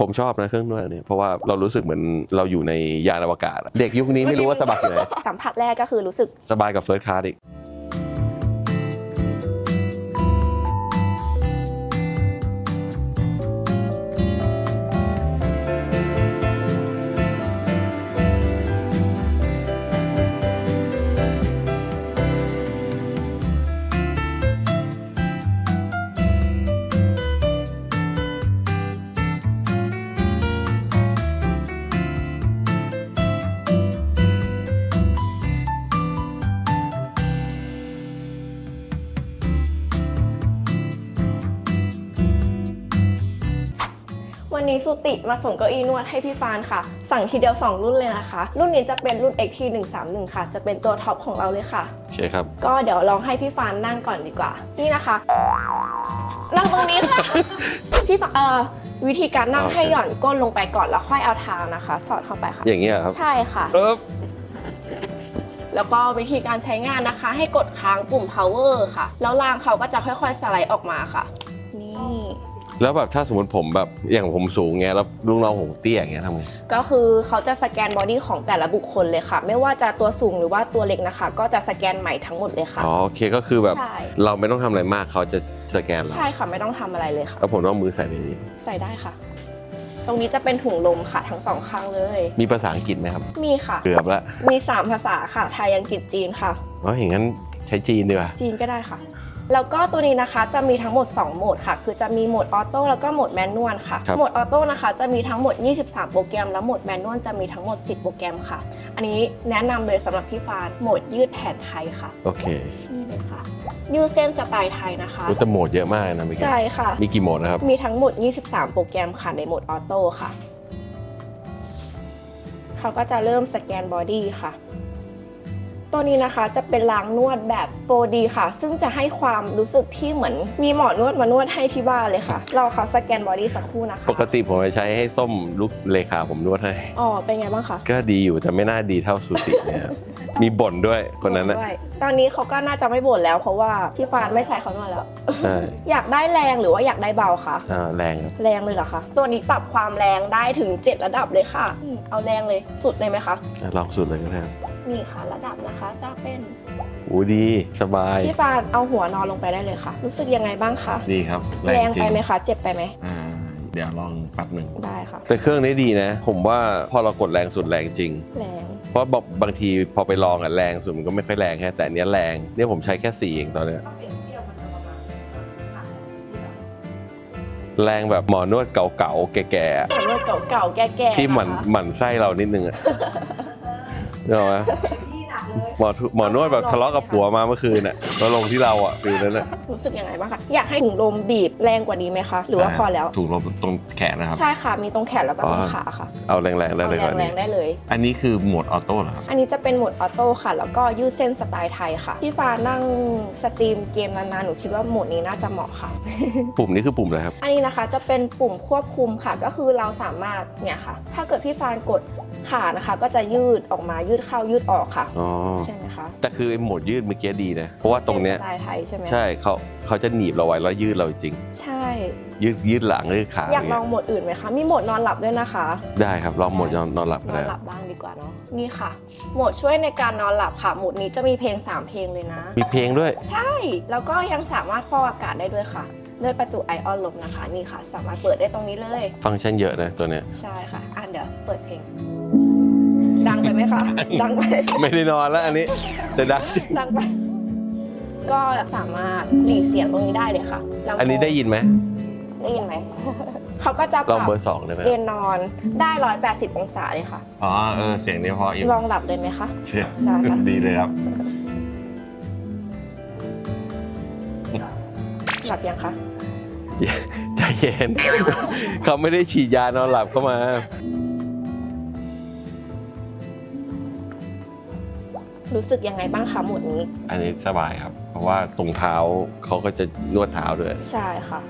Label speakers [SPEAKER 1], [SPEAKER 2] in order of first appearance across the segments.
[SPEAKER 1] ผมชอบนะเครื่องนวดอันนี้เพราะว่าเรารู้สึกเหมือนเราอยู่ในยานอวกาศอะเด็กยุคนี้ไม่รู้ว่าสบายอยู่ไหน
[SPEAKER 2] สัมผัสแรกก็คือรู้สึก
[SPEAKER 1] สบายกับเฟิร์สคลาสอีก
[SPEAKER 2] วันนี้สุติมาส่งเก้าอี้นวดให้พี่ฟานค่ะ สั่งทีเดียว 2 รุ่นเลยนะคะ รุ่นนี้จะเป็นรุ่น XT 131ค่ะ จะเป็นตัวท็อปของเราเลยค่ะ
[SPEAKER 1] โอเคครับ
[SPEAKER 2] ก็เดี๋ยวลองให้พี่ฟานนั่งก่อนดีกว่า นี่นะคะ นั่งตรงนี้ค่ะ พี่ฟานเอ่อวิธีการนั่ง
[SPEAKER 1] โอเค
[SPEAKER 2] ให้หย่อนก้นลงไปก่อนแล้วค่อยเอาเท้านะคะ สอดเข้าไปค่ะ
[SPEAKER 1] อย่างเงี้ยครับ
[SPEAKER 2] ใช่ค่ะ
[SPEAKER 1] เออ
[SPEAKER 2] แล้วก็วิธีการใช้งานนะคะ ให้กดค้างปุ่ม power ค่ะ แล้วรางเขาก็จะค่อยๆ สไลด์ออกมาค่ะ นี่
[SPEAKER 1] แล้วแบบถ้าสมมติผมแบบอย่างผมสูงเงี้ยแล้วลูกน้องผมเตี้ยอย่างเงี้ยทำไง
[SPEAKER 2] ก็คือเขาจะสแกนบอดี้ของแต่ละบุคคลเลยค่ะ ไม่ว่าจะตัวสูงหรือว่าตัวเล็กนะคะ ก็จะสแกนใหม่ทั้งหมดเลยค่ะ
[SPEAKER 1] อ๋อโอเคก็คือแบบ
[SPEAKER 2] ใช่
[SPEAKER 1] เราไม่ต้องทำอะไรมากเขาจะสแกนเรา
[SPEAKER 2] ใช่ค่ะไม่ต้องทำอะไรเลยค่ะ
[SPEAKER 1] แล้วผมต้องเอามือใส่ในนี้
[SPEAKER 2] ใส่ได้ค่ะ ตรงนี้จะเป็นถุงลมค่ะทั้งสองข้างเลย
[SPEAKER 1] มีภาษาอังกฤษไหมครับ
[SPEAKER 2] มีค่ะ
[SPEAKER 1] เกือบละ
[SPEAKER 2] มี 3 ภาษาค่ะ ไทยอังกฤษจีนค่ะ
[SPEAKER 1] อ๋ออย่างนั้นใช้จีนดีกว่า
[SPEAKER 2] จีนก็ได้ค่ะ แล้วก็ตัวนี้นะคะจะมีทั้งหมด 2 โหมดค่ะ คือจะมีโหมดออโต้แล้วก็โหมดแมนนวลค่ะ
[SPEAKER 1] ครับ
[SPEAKER 2] โหมดออโต้นะคะจะมีทั้งหมด 23 โปรแกรม แล้วโหมดแมนนวลจะมีทั้งหมด 10 โปรแกรมค่ะ อันนี้แนะนำเลยสำหรับพี่ฟานโหมดยืดแผนไทยค่ะ
[SPEAKER 1] โอเค
[SPEAKER 2] นี่เลยค่ะยืดเส้นสไตล์ไทยนะคะ
[SPEAKER 1] รู้แต่โหมดเยอะมากนะเมื่อกี้
[SPEAKER 2] ใช่ค่ะ
[SPEAKER 1] มีกี่โหมดนะครับ
[SPEAKER 2] มีทั้งหมด 23 โปรแกรมค่ะ ในโหมดออโต้ค่ะ เขาก็จะเริ่มสแกนบอดี้ค่ะ ตัวนี้นะคะจะเป็นล้างนวดแบบ 4D ค่ะ ซึ่งจะให้ความรู้สึกที่เหมือน มีหมอนวดมานวดให้ที่บ้านเลยค่ะ เราเขาสแกนบอดี้สักครู่นะคะ
[SPEAKER 1] ปกติผมจะใช้ให้ส้มลูกเลขาผมนวดให้
[SPEAKER 2] อ๋อ เป็นไงบ้างคะ
[SPEAKER 1] ก็ดีอยู่แต่ไม่น่าดีเท่าสุติเนี่ยครับมีบ่นด้วยคนนั้นนะ
[SPEAKER 2] ด้วยตอนนี้เขาก็น่าจะไม่บ่นแล้วเพราะว่าพี่ฟานไม่ใช้เขานวดแล้ว
[SPEAKER 1] ใช่
[SPEAKER 2] อยากได้แรงหรือว่าอยากได้เบาคะ
[SPEAKER 1] อ่าแรงครับ
[SPEAKER 2] แรงเลยเหรอคะ ตัวนี้ปรับความแรงได้ถึง 7 ระดับเลยค่ะอืมเอาแรงเลยสุดเลยไหมคะ
[SPEAKER 1] อะลองสุดเลยก็ได้ครับ
[SPEAKER 2] นี่ค่ะ ระดับนะคะจะเป็น
[SPEAKER 1] โอ้ดีสบาย
[SPEAKER 2] พี่ฟานเอาหัวนอนลงไปได้เลยค่ะ รู้สึกยังไงบ้างคะ
[SPEAKER 1] ดีครับ
[SPEAKER 2] แรงไปไหมคะ เจ็บไปไหม
[SPEAKER 1] อ่าเดี๋ยวลองแป๊บหนึ่ง
[SPEAKER 2] ได้ค่ะ
[SPEAKER 1] แต่เครื่องนี้ดีนะ ผมว่าพอเรากดแรงสุดแรงจริง
[SPEAKER 2] แรง
[SPEAKER 1] เพราะบอกบางทีพอไปลองอะแรงสุดมันก็ไม่ค่อยแรงแค่แต่อันเนี้ยแรงเนี่ยผมใช้แค่สี่เองตอนเนี้ยแรงแบบหมอนวดเก่าๆแก่ๆอะ
[SPEAKER 2] สำรวจเก่าๆแก่ๆ
[SPEAKER 1] ที่หมั่น
[SPEAKER 2] นะคะ
[SPEAKER 1] หมั่นไส้เรานิดนึงอะ เนกอะไหม หมอหมอนวดแบบทะเลาะกับผัวมาเมื่อคืนอะแล้วลงที่เราอะฟิลนั้นอะ
[SPEAKER 2] รู้สึกยังไงบ้างคะอยากให้ถุงลมบีบแรงกว่านี้ไหมคะ หรือว่าพอแล้ว
[SPEAKER 1] ถูกลงตรงแขนนะครับ
[SPEAKER 2] ใช่ค่ะ มีตรงแขนแล้วก็ตรงขาค่ะ
[SPEAKER 1] เอาแรงๆแรง
[SPEAKER 2] เอา
[SPEAKER 1] ๆกว่า
[SPEAKER 2] แรงๆได้เลย
[SPEAKER 1] อันนี้คือโหมดออโต้เหรอครับ
[SPEAKER 2] อันนี้จะเป็นโหมดออโต้ค่ะ แล้วก็ยืดเส้นสไตล์ไทยค่ะพี่ฟ้านั่งสตรีมเกมนานๆหนูคิดว่าโหมดนี้น่าจะเหมาะค่ะ
[SPEAKER 1] ปุ่มนี้คือปุ่มอะไรครับ
[SPEAKER 2] อันนี้นะคะจะเป็นปุ่มควบคุมค่ะ ก็คือเราสามารถเนี่ยค่ะ ถ้าเกิดพี่ฟานกดขานะคะ ก็จะยืดออกมายืดเข้ายืดออกค่ะใช่ไหมคะ
[SPEAKER 1] แต่คือไอ้โหมดยืดเมื่อกี้ดีนะ เพราะว่าตรงเนี้ย
[SPEAKER 2] สไตล์ไทยใช่ไหม
[SPEAKER 1] ใช่เขาเขาจะหนีบเราไว้แล้วยืดเราจริง
[SPEAKER 2] ใช่
[SPEAKER 1] ยืดยืดหลังยืดขา
[SPEAKER 2] อยากล
[SPEAKER 1] เงี้
[SPEAKER 2] องโหมดอื่นไหมคะ มีโหมดนอนหลับด้วยนะคะ
[SPEAKER 1] ได้ครับลองโหมดนอนนอนหลับ
[SPEAKER 2] น
[SPEAKER 1] ก็
[SPEAKER 2] อน
[SPEAKER 1] ได้
[SPEAKER 2] หลับบ้างดีกว่าเนาะ นี่ค่ะ โหมดช่วยในการนอนหลับค่ะ โหมดนี้จะมีเพลง 3 เพลงเลยนะ
[SPEAKER 1] มีเพลงด้วย
[SPEAKER 2] ใช่ แล้วก็ยังสามารถฟอกอากาศได้ด้วยค่ะด้วยประจุไอออนลมนะคะ นี่ค่ะ สามารถเปิดได้ตรงนี้เลย
[SPEAKER 1] ฟังก์ชันเยอะนะตัวเนี้ย
[SPEAKER 2] ใช่ค่ะ อะเดี๋ยวเปิดเพลง ดังไปไหมคะ ดังไป
[SPEAKER 1] ไม่ได้นอนแล้วอันนี้ แต่ดังจริง
[SPEAKER 2] ดังไป ก็สามารถหลีเสียงตรงนี้ได้เลยค่ะลำโพง
[SPEAKER 1] อันนี้ได้ยินไหม
[SPEAKER 2] ได้ยินไหม เขาก็จะป
[SPEAKER 1] ลอง
[SPEAKER 2] รับ
[SPEAKER 1] เบอร์สองได้ไหม
[SPEAKER 2] เอนนอนได้180องศาเลยค่ะ
[SPEAKER 1] อ๋อเออเสียงนี้พออีก
[SPEAKER 2] ลองหลับเลยไหมคะ
[SPEAKER 1] เชีย
[SPEAKER 2] ได้ค่ะ
[SPEAKER 1] ดีเลยครับ
[SPEAKER 2] หลับยังคะ
[SPEAKER 1] ใจเย็น เขาไม่ได้ฉีดยานอนหลับเข้ามา
[SPEAKER 2] รู้สึกยังไงบ้างคะหมวดนี้
[SPEAKER 1] อันนี้สบายครับ เพราะว่าตรงเท้าเขาก็จะนวดเท้าด้วย
[SPEAKER 2] ใช่ค่ะ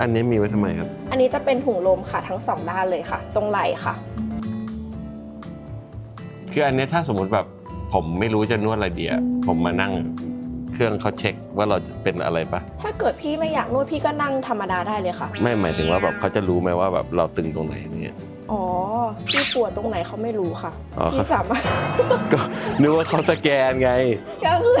[SPEAKER 1] อันนี้มีไว้ทำไมครับ
[SPEAKER 2] อันนี้จะเป็นถุงลมค่ะทั้งสองด้านเลยค่ะ ตรงไหล่ค่ะ
[SPEAKER 1] คืออันนี้ถ้าสมมติแบบผมไม่รู้จะนวดอะไรดีอะผมมานั่งเครื่องเขาเช็คว่าเราจะเป็นอะไรปะ
[SPEAKER 2] ถ้าเกิดพี่ไม่อยากนวดพี่ก็นั่งธรรมดาได้เลยค่ะ
[SPEAKER 1] ไม่หมายถึงว่าแบบเขาจะรู้ไหมว่าแบบเราตึงตรงไหนเนี่ย
[SPEAKER 2] อ๋อพี่ปวดตรงไหนเขาไม่รู้ค่ะ
[SPEAKER 1] อ๋อครับ
[SPEAKER 2] พี่สามารถ
[SPEAKER 1] ก็นึกว่าเขาสแกนไง
[SPEAKER 2] ก็คือ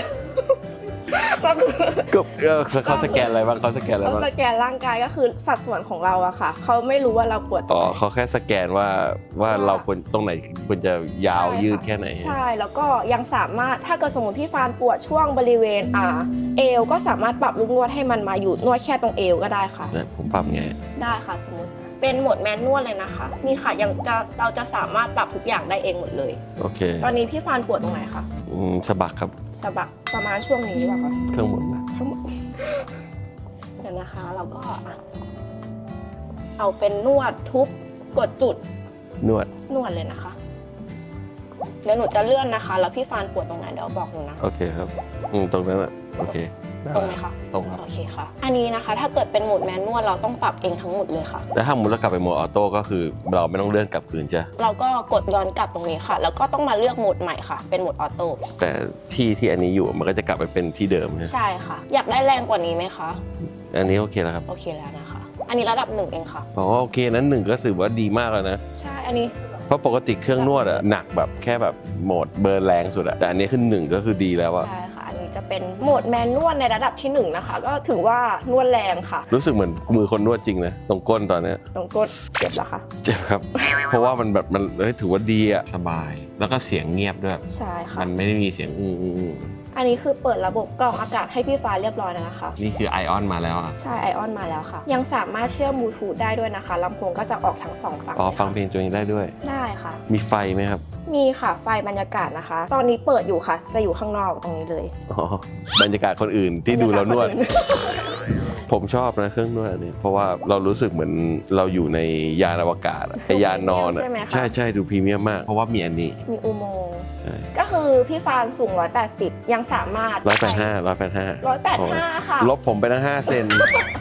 [SPEAKER 2] ก็คือ
[SPEAKER 1] ก็เออเขาสแกนอะไรบ้างเขาสแกนอะไร
[SPEAKER 2] เขา
[SPEAKER 1] บ้าง
[SPEAKER 2] สแกนร่างกายก็คือสัดส่วนของเราอะค่ะ เขาไม่รู้ว่าเราปวดตร
[SPEAKER 1] อ๋
[SPEAKER 2] ง
[SPEAKER 1] อ
[SPEAKER 2] ไหน
[SPEAKER 1] เขาแค่สแกนว่าว่าเราควรตรงไหนควรจะยาว
[SPEAKER 2] ใช่ค่ะ
[SPEAKER 1] ยืดแค่ไหน
[SPEAKER 2] ใช่แล้วก็ยังสามารถถ้าเกิดสมมติพี่ฟานปวดช่วงบริเวณอ่าเอวก็สามารถปรับลูกนวดให้มันมาอยู่นวดแค่ตรงเอวก็ได้ค่ะ
[SPEAKER 1] เนี่ยผมปรับไง
[SPEAKER 2] ได้ค่ะสมมติ เป็นโหมดแมนนวดเลยนะคะนี่ค่ะยังจะเราจะสามารถปรับทุกอย่างได้เองหมดเลย
[SPEAKER 1] โอเค
[SPEAKER 2] ตอนนี้พี่ฟานปวดตรงไหนคะ
[SPEAKER 1] อืมสะบักครับ
[SPEAKER 2] สะบักประมาณช่วงนี้หรือเปล่าคะ
[SPEAKER 1] เครื่องหมุนนะ
[SPEAKER 2] ทั้งหมดเดี๋ยวนะคะ เราก็อะเอาเป็นนวดทุบกดจุด
[SPEAKER 1] นวด
[SPEAKER 2] นวดเลยนะคะเดี๋ยวหนูจะเลื่อนนะคะ แล้วพี่ฟานปวดตรงไหนเดี๋ยวบอกหนูนะ
[SPEAKER 1] โอเคครับ อืม ตรงนั้นอะ โอเค
[SPEAKER 2] ตรงไหมคะ
[SPEAKER 1] ตรงครับ
[SPEAKER 2] โอเคค่ะ อันนี้นะคะ ถ้าเกิดเป็นโหมดแมนนวดเราต้องปรับเองทั้งหมดเลยค่ะ
[SPEAKER 1] แล้วถ้าหมุนแล้วกลับไปโหมดออโต้ก็คือเราไม่ต้องเลื่อนกลับคืนใช่
[SPEAKER 2] เราก็กดย้อนกลับตรงนี้ค่ะ แล้วก็ต้องมาเลือกโหมดใหม่ค่ะ เป็นโหมดออโต้
[SPEAKER 1] แต่ที่ที่อันนี้อยู่มันก็จะกลับไปเป็นที่เดิมนะ
[SPEAKER 2] ใช่ค่ะ อยากได้แรงกว่านี้ไหมคะ
[SPEAKER 1] อันนี้โอเคแล้วครับ
[SPEAKER 2] โอเคแล้วนะคะ อันนี้ระดับหนึ่งเองค่ะ
[SPEAKER 1] อ๋อโอเคนั้นหนึ่งก็ถือว่าดีมากแล้วนะ
[SPEAKER 2] ใช่อันนี้
[SPEAKER 1] เพราะปกติเครื่องนวดอะหนักแบบแค่แบบโหมดเบอร์แรงสุดอะแต่อันนี้ขึ้นหนึ่งก็คือดีแล้วอะ
[SPEAKER 2] ใช่ค่ะอันนี้ จะเป็นโหมดแมนนวดในระดับที่หนึ่งนะคะ ก็ถือว่านวดแรงค่ะ
[SPEAKER 1] รู้สึกเหมือนมือคนนวดจริงนะตรงก้นตอนเนี้ย
[SPEAKER 2] ตรงก้นเจ็บแล้วค่ะ
[SPEAKER 1] เจ็บครับ เพราะว่ามันแบบมันเฮ้ยถือว่าดีอะสบาย แล้วก็เสียงเงียบด้วย
[SPEAKER 2] ใช่ค่ะ
[SPEAKER 1] มันไม่ได้มีเสียงอืออืออือ
[SPEAKER 2] อันนี้คือเปิดระบบกรองอากาศให้พี่ฟ้าเรียบร้อยแล้วนะคะ
[SPEAKER 1] นี่คือไอออนมาแล้วอะ
[SPEAKER 2] ใช่ไอออนมาแล้วค่ะ ยังสามารถเชื่อมบลูทูธได้ด้วยนะคะลำโพงก็จะออกทั้งสองฝั่ง
[SPEAKER 1] อ๋อ
[SPEAKER 2] เลยค่ะ
[SPEAKER 1] ฟังเพลงตัวเองได้ด้วย
[SPEAKER 2] ได้ค่ะ
[SPEAKER 1] มีไฟไหมครับ
[SPEAKER 2] มีค่ะไฟบรรยากาศนะคะ ตอนนี้เปิดอยู่ค่ะ จะอยู่ข้างนอกตรงนี้เลย
[SPEAKER 1] อ๋อบรรยากาศคนอื่นที่ดูเรานวด
[SPEAKER 2] บรรยากาศคนอื่
[SPEAKER 1] ผมชอบนะเครื่องนวดอันนี้ เพราะว่าเรารู้สึกเหมือนเราอยู่ในยานอวกาศอะไอยานนอนอะ
[SPEAKER 2] ใช่ไหมคะ
[SPEAKER 1] ใช่ใช่ดูพรีเมียมมาก เพราะว่ามีอันนี้
[SPEAKER 2] มีอุโมงค์
[SPEAKER 1] ใช่
[SPEAKER 2] ก็คือพี่ฟานสูง 180 ยังสามารถ
[SPEAKER 1] ร้อยแปดห้าร้อยแปดห้า
[SPEAKER 2] 185ค่ะ
[SPEAKER 1] ลบผมไปตั้งห้าเซน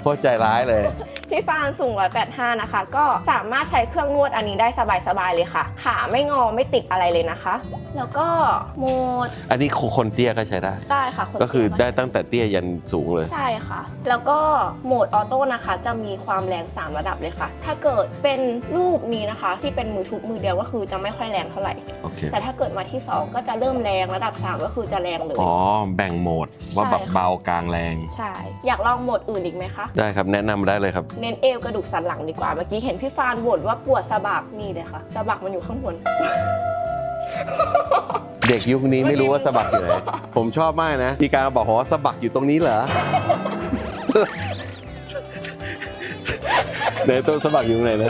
[SPEAKER 1] โคตรใจร้ายเลย
[SPEAKER 2] พี่ฟานสูง 185 นะคะ ก็สามารถใช้เครื่องนวดอันนี้ได้สบายๆเลยค่ะ ขาไม่งอไม่ติดอะไรเลยนะคะ แล้วก็โหมด
[SPEAKER 1] อันนี้คนเตี้ยก็ใช้ได้
[SPEAKER 2] ได้ค่ะน
[SPEAKER 1] ก็คือ
[SPEAKER 2] เตี้ย
[SPEAKER 1] ได้ตั้งแต่เตี้ยยันสูงเลย
[SPEAKER 2] ใช่ค่ะ แล้วก็โหมดออโต้นะคะ จะมีความแรง 3 ระดับเลยค่ะ ถ้าเกิดเป็นรูปนี้นะคะ ที่เป็นมือทุบมือเดียวก็คือจะไม่ค่อยแรงเท่าไหร่
[SPEAKER 1] โอเค
[SPEAKER 2] แต่ถ้าเกิดมาที่ 2 ก็จะเริ่มแรงระดับ 3 ก็คือจะแรงเลย
[SPEAKER 1] อ๋อ แบ่งโหมดว่าแบบ
[SPEAKER 2] ใช่ค่ะ
[SPEAKER 1] เบากลางแรง
[SPEAKER 2] ใช่ อยากลองโหมดอื่นอีกไหมคะ
[SPEAKER 1] ได้ครับ แนะนำได้เลยครับ
[SPEAKER 2] เน้นเอวกระดูกสันหลังดีกว่า เมื่อกี้เห็นพี่ฟานบ่นว่าปวดสะบักนี่เลยค่ะสะบักมันอยู่ข้างบน
[SPEAKER 1] เด็กยุคนี้ไม่รู้ว่าสะบักอยู่ไหนผมชอบมากนะมีการบอกผมว่าสะบักอยู่ตรงนี้เหรอ เดี๋ยวตัวสะบักอยู่ตรงไหนนะ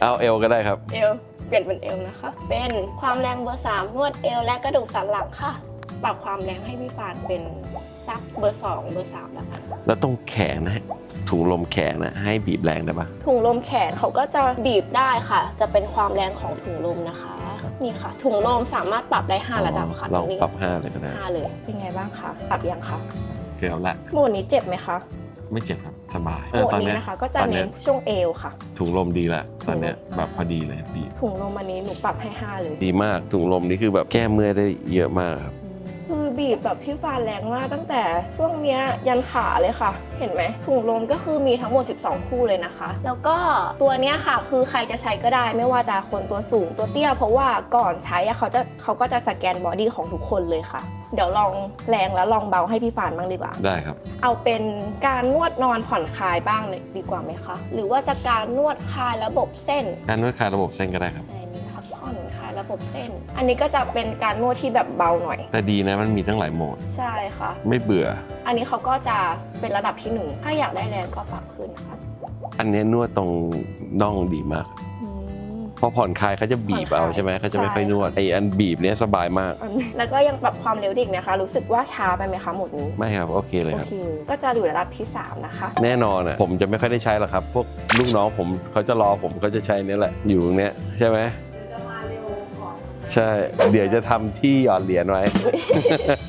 [SPEAKER 1] เอาเอวก็ได้ครับ
[SPEAKER 2] เอวเปลี่ยนเป็นเอวนะคะ เป็นความแรงเบอร์สามนวดเอวและกระดูกสันหลังค่ะ ปรับความแรงให้พี่ฟานเป็นซักเบอร์สองเบอร์สามแล้วกัน
[SPEAKER 1] แล้วตรงแขนนะ ถุงลมแขนนะให้บีบแรงได้ปะ
[SPEAKER 2] ถุงลมแขนเขาก็จะบีบได้ค่ะ จะเป็นความแรงของถุงลมนะคะ นี่ค่ะ ถุงลมสามารถปรับได้ 5 ระดับค่ะ
[SPEAKER 1] ลอง
[SPEAKER 2] ตนี้
[SPEAKER 1] ปรับห้าเลยก็ได้
[SPEAKER 2] ห้าเลย เป็นไงบ้างคะปรับยังคะ
[SPEAKER 1] เกี่ยวละ
[SPEAKER 2] โหมดนี้เจ็บไหมคะ
[SPEAKER 1] ไม่เจ็บครับสบาย
[SPEAKER 2] โหมดนี้นะคะ ก็จะ
[SPEAKER 1] ตอนเนี้
[SPEAKER 2] เน้
[SPEAKER 1] ย
[SPEAKER 2] นช่วงเอวค่ะ
[SPEAKER 1] ถุงลมดีละตอนเนี้ย
[SPEAKER 2] ถุงลม
[SPEAKER 1] แบบพอดีเลยดี
[SPEAKER 2] ถุงลมอันนี้หนูปรับให้ 5 เลย
[SPEAKER 1] ดีมากถุงลมนี่คือแบบแก้เมื่อยได้เยอะมากครับ
[SPEAKER 2] คือ บีบแบบพี่ฟานแรงมากตั้งแต่ช่วงเนี้ยยันขาเลยค่ะ เห็นไหมถุงลมก็คือมีทั้งหมด 12 คู่เลยนะคะ แล้วก็ตัวเนี้ยค่ะ คือใครจะใช้ก็ได้ไม่ว่าจะคนตัวสูงตัวเตี้ย เพราะว่าก่อนใช้อะเขาจะเขาก็จะสแกนบอดี้ของทุกคนเลยค่ะ เดี๋ยวลองแรงแล้วลองเบาให้พี่ฟานบ้างดีกว่า
[SPEAKER 1] ได้ครับ
[SPEAKER 2] เอาเป็นการนวดนอนผ่อนคลายบ้างเลยดีกว่าไหมคะ หรือว่าจะการนวดคลายระบบเส้น
[SPEAKER 1] การนวดคลายระบบเส้นก็ได้ครับ
[SPEAKER 2] อัน ระบบเส้น อันนี้ก็จะเป็นการนวดที่แบบเบาหน่อย
[SPEAKER 1] แต่ดีนะมันมีตั้งหลายโหมด
[SPEAKER 2] ใช่ค่ะ
[SPEAKER 1] ไม่เบื่อ
[SPEAKER 2] อันนี้เขาก็จะเป็นระดับที่หนึ่งถ้าอยากได้แรงก็ปรับขึ้นนะคะ
[SPEAKER 1] อันเนี้ยนวดตรงน่องดีมาก
[SPEAKER 2] อืม
[SPEAKER 1] พอผ่อนคลายเขาจะบีบ
[SPEAKER 2] ผ่อนคลาย
[SPEAKER 1] เอาใช่ไหมเขาจะไม่
[SPEAKER 2] ใช่
[SPEAKER 1] ค่อยนวดไออันบีบเนี้ยสบายมาก
[SPEAKER 2] อันนี้แล้วก็ยังปรับความเร็วได้อีกนะคะ รู้สึกว่าช้าไปไหมคะหมดนี้
[SPEAKER 1] ไม่ครับโอเคเลย
[SPEAKER 2] โอ
[SPEAKER 1] ครับ
[SPEAKER 2] เค ก็จะอยู่ระดับที่ 3 นะคะ
[SPEAKER 1] แน่นอนอะผมจะไม่ค่อยได้ใช้หรอกครับ พวกลูกน้องผมเขาจะรอผมเขาจะใช้เนี้ยแหละอยู่ตรงเนี้ยใช่ไหม ใช่ เดี๋ยวจะทำที่หยอดเหรียญไว้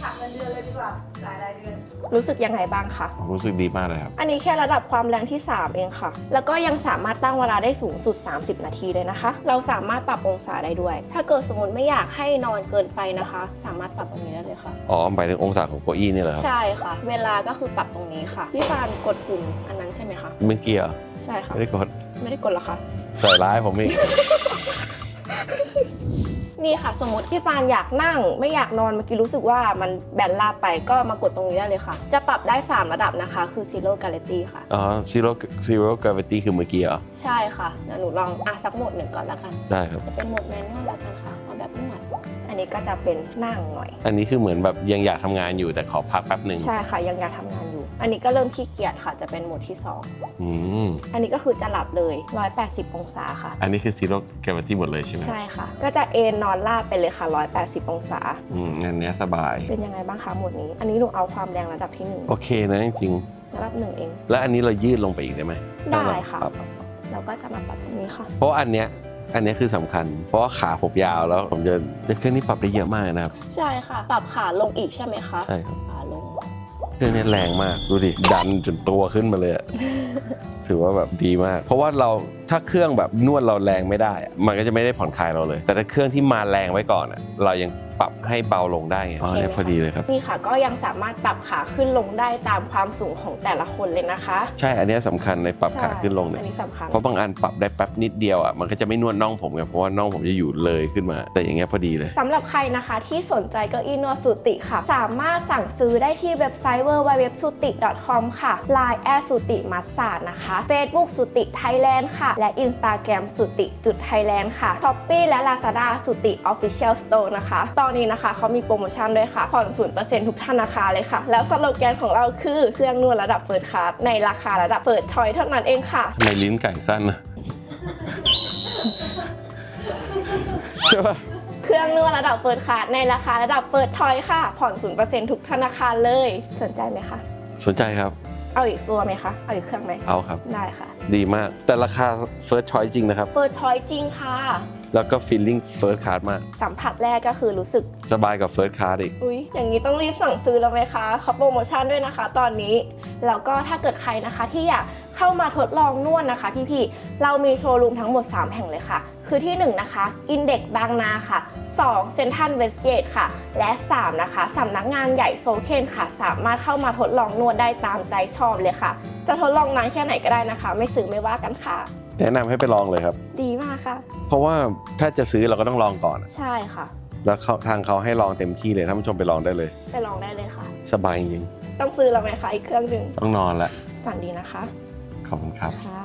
[SPEAKER 3] หักเงินเดือนเลยดีกว่าหลายรายเดือน
[SPEAKER 2] รู้สึกยังไงบ้างคะ
[SPEAKER 1] ผมรู้สึกดีมากเลยครับ
[SPEAKER 2] อันนี้แค่ระดับความแรงที่ 3 เองค่ะ แล้วก็ยังสามารถตั้งเวลาได้สูงสุด 30 นาทีเลยนะคะ เราสามารถปรับองศาได้ด้วย ถ้าเกิดสมมติไม่อยากให้นอนเกินไปนะคะ สามารถปรับตรงนี้ได้เลยค่ะ
[SPEAKER 1] อ๋อหมายถึงองศาของเก้าอี้นี่เหรอครับ
[SPEAKER 2] ใช่ค่ะ เวลาก็คือปรับตรงนี้ค่ะ พี่ฟานกดปุ่มอันนั้นใช่ไหมคะ
[SPEAKER 1] เมื่อกี้เหรอ
[SPEAKER 2] ใช่ค่ะ
[SPEAKER 1] ไม่ได้กด
[SPEAKER 2] ไม่ได้กดหรอคะ
[SPEAKER 1] ใส่ร้ายผมอีก
[SPEAKER 2] นี่ค่ะ สมมติพี่ฟานอยากนั่ง ไม่อยากนอนเมื่อกี้รู้สึกว่ามันแบนลาบไปก็มากดตรงนี้ได้เลยค่ะ จะปรับได้ 3 ระดับนะคะ คือ Zero Gravity ค่ะ
[SPEAKER 1] อ๋อ zero zero gravity คือเมื่อกี้เหรอ
[SPEAKER 2] ใช่ค่ะเดี๋ยวหนูลองอะสักโหมดหนึ่งก่อนละกัน
[SPEAKER 1] ได้ครับ
[SPEAKER 2] จะเป็นโหมดแมนนวลแล้วกันค่ะ อันนี้ก็จะเป็นนั่งหน่อย
[SPEAKER 1] อันนี้คือเหมือนแบบยังอยากทำงานอยู่แต่ขอพักแป๊บหนึ่ง
[SPEAKER 2] ใช่ค่ะยังอยากทำงานอยู่ อันนี้ก็เริ่มขี้เกียจค่ะจะเป็นโหมดที่
[SPEAKER 1] อืม
[SPEAKER 2] 2อันนี้ก็คือจะหลับเลย 180 องศาค่ะ
[SPEAKER 1] อันนี้คือ zero gravity หมดเลยใช่ไหม
[SPEAKER 2] ใช่ค่ะ ก็จะเอนนอนราบไปเลยค่ะ 180 องศา
[SPEAKER 1] อืมอันเนี้ยสบาย
[SPEAKER 2] เป็นยังไงบ้างคะโหมดนี้ อันนี้หนูเอาความแรงระดับที่
[SPEAKER 1] โอเคนะจริง
[SPEAKER 2] 1ระดับหนึ่งเอง
[SPEAKER 1] ๆแล้วอันนี้เรายืดลงไปอีกได้ไหม
[SPEAKER 2] ได้ค่ะ
[SPEAKER 1] ปรับ
[SPEAKER 2] เราก็จะมาปรับตรงนี้ค่ะ
[SPEAKER 1] เพราะว่าอันเนี้ย อันเนี้ยคือสำคัญ เพราะว่าขาผมยาวแล้วผมจะเครื่องนี้ปรับได้เยอะมากนะครับ
[SPEAKER 2] ใช่ค่ะ ปรับขาลงอีกใช่ไหมคะ
[SPEAKER 1] ใช่ครับ
[SPEAKER 2] ขาลง
[SPEAKER 1] เครื่องนี้แรงมากดูดิดันจนตัวขึ้นมาเลยอะถือว่าแบบดีมาก เพราะว่าเรา ถ้าเครื่องแบบนวดเราแรงไม่ได้อะมันก็จะไม่ได้ผ่อนคลายเราเลย แต่ถ้าเครื่องที่มาแรงไว้ก่อนอะเรายังปรับให้เบาลงได้ไงอ๋อเนี่ยพอดีเลยครับ
[SPEAKER 2] นี่ค่ะก็ยังสามารถปรับขาขึ้นลงได้ตามความสูงของแต่ละคนเลยนะคะ
[SPEAKER 1] ใช่อันเนี้ยสำคัญในปรับขาขึ้นลงเนี่
[SPEAKER 2] อั
[SPEAKER 1] ย
[SPEAKER 2] นนี้สำคัญ
[SPEAKER 1] เพราะบางอันปรับได้แป๊บนิดเดียวอะมันก็จะไม่นวดน่องผมไงเพราะว่าน่องผมจะอยู่เลยขึ้นมา แต่อย่างเงี้ยพอดีเลย
[SPEAKER 2] สำหรับใครนะคะที่สนใจเก็อีนวดสุติค่ะ สามารถสั่งซื้อได้ที่เว็บไซต์ www.suti.com ค่ะ Line แอสุติมัสซาดนะคะ Facebook สุติไทยแลนด์ค่ะและ Instagram สุติจุดไทยแลนด์ค่ะ Shopee และ Lazada สุติ Official Store นะคะ ตอนนี้นะคะเขามีโปรโมชั่นด้วยค่ะ ผ่อน 0%ทุกธนาคารเลยค่ะ แล้วสโลแกนของเราคือเครื่องนวดระดับเฟิร์สคลาสในราคาระดับเปิดชอยเท่านั้นเองค่ะ
[SPEAKER 1] ทำไมลิ้นไก่สั้นนะใช่ปะ
[SPEAKER 2] เครื่องนวดระดับเฟิร์สคลาสในราคาระดับเฟิร์สชอยค่ะ ผ่อน 0%ทุกธนาคารเลย สนใจไหมคะ
[SPEAKER 1] สนใจครับ
[SPEAKER 2] เอาอีกตัวไหมคะ เอาอีกเครื่องไหม
[SPEAKER 1] เอาครับ
[SPEAKER 2] ได้ค่ะ
[SPEAKER 1] ดีมาก แต่ราคา first choice จริงนะครับ
[SPEAKER 2] เฟิร์สชอยจริงค่ะ
[SPEAKER 1] แล้วก็ feeling first class มาก
[SPEAKER 2] สัมผัสแรกก็คือรู้สึก
[SPEAKER 1] สบายกับ first class อีก
[SPEAKER 2] อุ๊ย อย่างนี้ต้องรีบสั่งซื้อแล้วไหมคะเขาโปรโมชั่นด้วยนะคะตอนนี้ แล้วก็ถ้าเกิดใครนะคะที่อยากเข้ามาทดลองนวดนะคะพี่ๆ เรามีโชว์รูมทั้งหมด 3 แห่งเลยค่ะ คือที่ 1 นะคะ Index บางนาค่ะ2เซนทันเวสเกตค่ะ และ 3 นะคะสำนักงานใหญ่โซเคนค่ะ สามารถเข้ามาทดลองนวดได้ตามใจชอบเลยค่ะจะทดลองนานแค่ไหนก็ได้นะคะ ไม่ซื้อไม่ว่ากันค่ะ
[SPEAKER 1] แนะนำให้ไปลองเลยครับ
[SPEAKER 2] ดีมากค่ะ
[SPEAKER 1] เพราะว่าถ้าจะซื้อเราก็ต้องลองก่อน
[SPEAKER 2] ใช่ค่ะ
[SPEAKER 1] แล้วเขาทางเขาให้ลองเต็มที่เลยท่านผู้ชมไปลองได้เลย
[SPEAKER 2] ไปลองได้เลยค่ะ
[SPEAKER 1] สบายจริง
[SPEAKER 2] ต้องซื้อแล้วไหมคะอีกเครื่องหนึ่ง
[SPEAKER 1] ๆต้องนอนละ
[SPEAKER 2] ฝันดีนะคะ
[SPEAKER 1] ขอบคุณครับ
[SPEAKER 2] ค่ะ